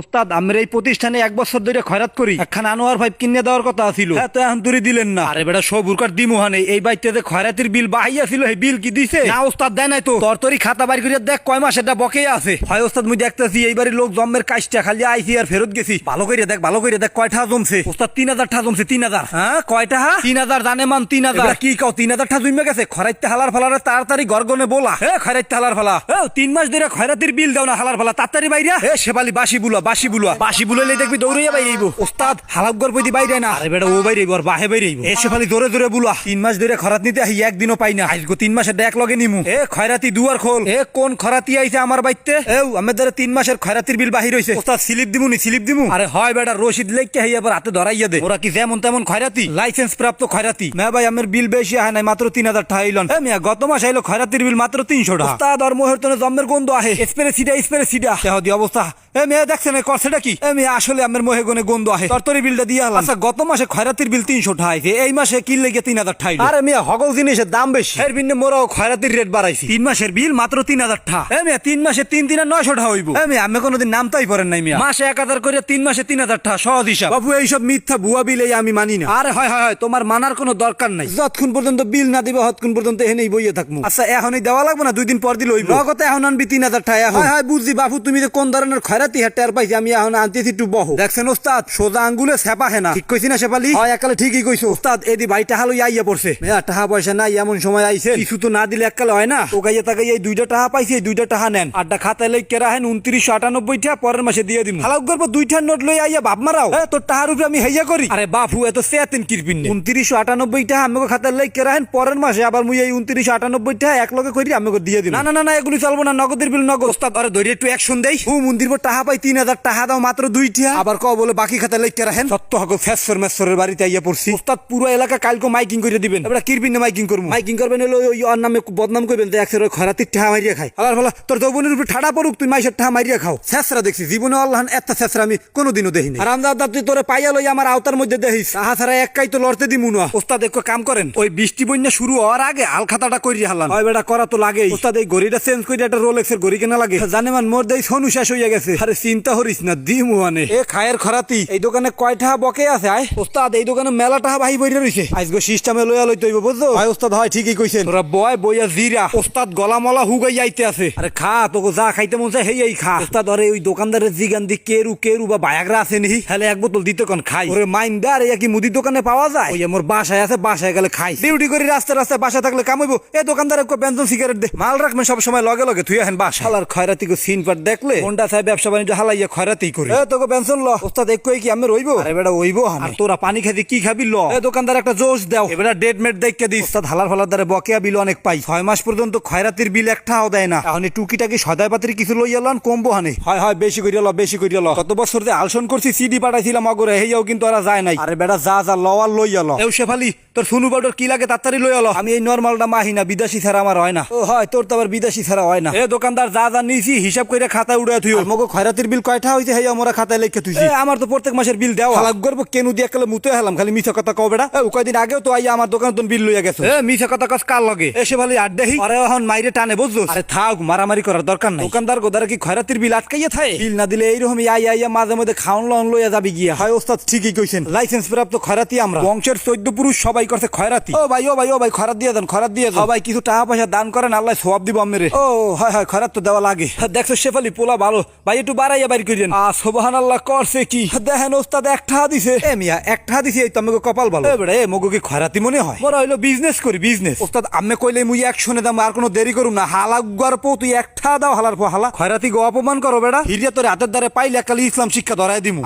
ওস্তাদ আমরা এই প্রতিষ্ঠানে এক বছর ধরে খয়রাত করি। একখান আনোয়ার ভাই কিনে দেওয়ার কথা ছিল হ্যাঁ তো এখন তুই দিলেন না। আরে বেটা সবুরকার দিমু হানে। এই বাইতে যে খয়রাতির বিল বাহাইয়া ছিল এই বিল কি দিছে? না ওস্তাদ দেয় নাই তো। তোর তোরই খাতা বাড়ি করে দেখ কয় মাস এটা বকেই আছে। হয় ওস্তাদ মুই দেখতেছি এইবারে লোক জম্মের কাজটা খালি আইসি আর ফেরত গেছি। ভালো করে দেখ ভালো করে দেখ কয়টা জমছে? ওস্তাদ তিন হাজার টা জমছে তিন হাজার। হ্যাঁ কয়টা হা তিন হাজার জানে মান তিন হাজার। কি কও তিন হাজার টা জমে গেছে? খরাইতে হালার ফালারে তাড়াতাড়ি গরগনে বলা। হে খরাইতে হালার ফালা। হে তিন মাস ধরে খয়রাতির বিল দাও না হালার ফালা। তাড়াতাড়ি বাইরা। হে শেফালি বাসি বুলা বাসি বুলা বাসি বুলাইলে দেখবি দৌড়াইয়া বাই আইবো ওস্তাদ হালাক গর পইদি বাইরে না। আরে বেটা ও বাইরে আর বাহে বাইরে আইবো এ শেফালি জোরে জোরে বুলা তিন মাস ধরে খরাত নিতে আহি একদিনও পাই না। আজগো তিন মাসের এক লগে নিমু। এ খয়রাতি দুয়ার খোল। এ কোন খরাতি আইছে আমার বাইতে? এও আমাদের তিন মাসের খয়রাতির বিল বাহির হইছে। ওস্তাদ স্লিপ দিমু নি স্লিপ দিমু। আরে হয় বেটা রশিদ লেখকে হাইয়া আবার হাতে ধরাইয়া দে। ওরা কি যেমন তেমন খয়রাতি? লাইসেন্স প্রাপ্ত খয়রাতি। না ভাই আমার বিল বেশি হয় নাই মাত্র তিন হাজার টাকা আইলন। মিয়া গত মাস আইলো খয়রাতির বিল মাত্র তিনশো টাকা। ওস্তাদ আর মোহের তনে জম্মের গন্ধ আহে। স্প্রে সিডা স্প্রে সিডা দেহ দি অবস্থা। এ মেয়ে দেখছেন করছেটা কি? এ মেয়ে আসলে আমার মোহে গনে গন্ধ আহে। তরতরি বিলটা দিয়ে আলাম। আচ্ছা গত মাসে খয়রাতির বিল তিনশো ঠাইছে এই মাসে কি লেগে তিন হাজার ঠাই আরে মিয়া হগল জিনিসের দাম বেশি। এর বিন্নে মোরাও খয়রাতির রেট বাড়াইছি। তিন মাসের বিল মাত্র তিন হাজার ঠা এ মিয়া তিন মাসে তিন তিন আর নয়শো ঠা হইব। এ মিয়া আমি কোনোদিন নামতাই পারেন নাই মিয়া। মাসে এক হাজার করে তিন মাসে তিন হাজার ঠা সহজ হিসাব। বাবু এইসব মিথ্যা ভুয়া বিল এই আমি মানি না। আরে হয় হয় তোমার মানার কোনো দরকার নাই। যতক্ষণ পর্যন্ত বিল না দিবে হতক্ষণ পর্যন্ত এখানেই বইয়ে থাকব আচ্ছা এখনই দেওয়া লাগবে না? দুই দিন পর দিলে হইব। নগদ এখন আনবি তিন হাজার টাকা হয় হয় বুঝছি। বাবু তুমি যে কোন ধরনের খয়রাতি হ্যাঁ টের পাইছি আমি এখন আনতেছি একটু বহ। দেখছেন ওস্তাদ সোজা আঙ্গুলে সেপা হেনা। ঠিক কইছি না সেপালি হয় একালে ঠিকই কইছো ওস্তাদ এদি ভাই টাহা লই আইয়া পড়ছে মেয়া টাহা পয়সা নাই এমন সময় আইছে কিছু তো না দিলে এককালে হয় না। ও গাইয়া তাকে এই দুইটা টাহা পাইছি এই দুইটা টাহা নেন। আড্ডা খাতায় লই কেরা হেন উনত্রিশশো আটানব্বই টাকা পরের মাসে দিয়ে দিন হালাক গল্প দুইটা নোট লই আইয়া বাপ মারাও এ, তোর টাহার উপরে আমি হেইয়া করি। আরে বাপু এত সেয়াতিন কিরপিন উনত্রিশশো আটানব্বই টাকা আমাকে খাতায় লই কেরা হেন পরের মাসে আবার মুই এই উনত্রিশশো আটানব্বই টাকা এক লগে করি আমাকে দিয়ে দিন না না না না এগুলি চলবো না নগদের বিল নগদ। ওস্তাদ আরে ধরে একটু অ্যাকশন দেই। হু মন্দির পর টাহা পাই তিন হাজার টাকা দাও মাত্র দুই টিয়া আবার ক বলে বাকি খাতা লেখকে রাখেন। সত্য হক ফেসর মেসরের বাড়িতে আইয়া পড়ছি। ওস্তাদ পুরো এলাকা কালকে মাইকিং করে দিবেন। এবার কিরবিন মাইকিং করব? মাইকিং করবেন হলো ওই ওর নামে বদনাম করবেন তো একসের খরাতির টাহা মারিয়া খাই আলার ফলা তোর যৌবনের উপরে ঠাডা পড়ুক তুই মাইসের টাহা মারিয়া খাও। শেষরা দেখছি জীবনে আল্লাহ এত শেষরা আমি কোনোদিনও দেখিনি। আর আমদাদা তুই তোরে পাইয়া লই আমার আওতার মধ্যে দেখিস তাহা ছাড়া একাই তো লড়তে দিমু না। ওস্তাদ একটু কাম করেন। ওই বৃষ্টি বন্যা শুরু হওয়ার আগে আল খাতাটা করিয়া হালান। হয় বেটা করা তো লাগেই। ওস্তাদ এই ঘড়িটা চেঞ্জ করে একটা রোলেক্সের ঘড়ি কেনা লাগে। জানে মান মোর দেই সোনু শেষ হইয়া গেছে। আরে চিন্তা করিস না দিমু আনে এ খায়ের খরাতি এই দোকানে কয়টা বকে আছে আয়? ওস্তাদ এই দোকানে মেলাটা বাহি বইরে রইছে। আজগো সিস্টেমে লইয়া লইতে হইব বুঝছ? হয় ওস্তাদ হয় ঠিকই কইছেন। তোরা বয় বইয়া জিরা। ওস্তাদ গলা মলা হুগাই আইতে আছে। আরে খা তোকে যা খাইতে মন চায় হেই খা। ওস্তাদ আরে ওই দোকানদারের জিগান দি কেরু কেরু বা বায়াগরা আছে নি হেলে এক বোতল দিতে কোন খাই? ওরে মাইন্ডার এই কি মুদি দোকানে পাওয়া যায়? ওই মোর বাসায় আছে বাসায় গেলে খাই। ডিউটি করি রাস্তায় রাস্তায় বাসা থাকলে কামাইবো এ দোকানদার একটু বেঞ্জন সিগারেট দে। মাল রাখবে সব সময় লগে লগে তুই এখন বাসা হালার খয়রাতি সিন পাট দেখলে? কোনটা চাই ব্যবসা বাণিজ্য হালাইয়া খয়রাতি করি। এ তোকে ল। ওস্তাদ একটু কি আমি রইবো? আরে বেটা ওইবো আর তোরা পানি খাবি কি খাবি ল? এ দোকানদার একটা জোশ দাও। এবারে ডেড মেট দেখকে দিস। ওস্তাদ হালার ফালার দ্বারা বকেয়া বিল অনেক পাই। ছয় মাস পর্যন্ত খয়রাতির বিল একটাও দেয় না। এখন টুকিটাকি সদায় পাতির কিছু লইয়া লন কমবো হানে। হয় হয় বেশি করিয়া ল বেশি করিয়া ল। কত বছর আলসন করছি সিডি পাঠাইছিলাম অগরে কিন্তু ওরা যায় নাই। আরে বেটা যা যা লওয়ার লইয়া ল। এও শেফালি তোর সুনু বাউডার কি লাগে তাড়াতাড়ি লইয়া ল। আমি এই নরমালটা মাহি না বিদেশি ছাড়া আমার হয় না। ও হয় তোর তো আবার বিদেশি ছাড়া হয় না। এ দোকানদার যা যা নিয়েছি হিসাব করে খাতায় উড়ে তুই মগো খয়রাতির বিল কয়টা হইছে? হেয়া মোরা খাতায় লিখে তুইছি। আমার তো প্রত্যেক মাসের বিল দেওয়া। হালাক করব কেন দিয়া গেলে মুতে হেলাম? খালি মিছা কথা কও বেটা ও কয়দিন আগেও তো আইয়া আমার দোকানে তোর বিল লইয়া গেছে। এ মিছা কথা কস কার লাগে? এসে ভালো আড্ডাহি আরে এখন মাইরে টানে বুঝছ আরে থাক মারামারি করার দরকার নাই। দোকানদার গোদারে কি খয়রাতির বিল আটকাইয়া থাকে বিল না দিলে এইরকম আইয়া আইয়া মাঝে মধ্যে খাওন লন লইয়া যাবি গিয়া। হয় ওস্তাদ ঠিকই কইছেন। লাইসেন্স প্রাপ্ত খয়রাতি আমরা। বংশের চৈদ্দ পুরুষ সবাই করছে খয়রাতি। ও ভাই ও ভাই ও ভাই খরাত দিয়ে দেন খরাত দিয়ে ভাই কিছু টাকা পয়সা দান করেন আল্লাহ সব দিব আমেরে ও হয় হয় খরাত তো দেওয়া লাগে। দেখছ শেফালি পোলা ভালো। ভাই একটু বাড়াইয়া বাড়ি করিয়েন। আ সোবাহান আল্লাহ করছে কি? দেখেন ওস্তাদ একটা হাদিসে। দিছে এ মিয়া একটা হাদিসে দিছে এই তোমাকে কপাল ভালো। এ বেড়া এ মগো কি খরাতি মনে হয়। বড় হইল বিজনেস করি বিজনেস ওস্তাদ আমি কইলে মুই এক শুনে দাম আর কোনো দেরি করুম না। হালা গুয়ার পো তুই একটা দাও হালার পো হালা। খয়রাতি গো অপমান করো বেড়া হিরিয়া তোর হাতের দ্বারে পাইলে একালি ইসলাম শিক্ষা ধরাই দিমু।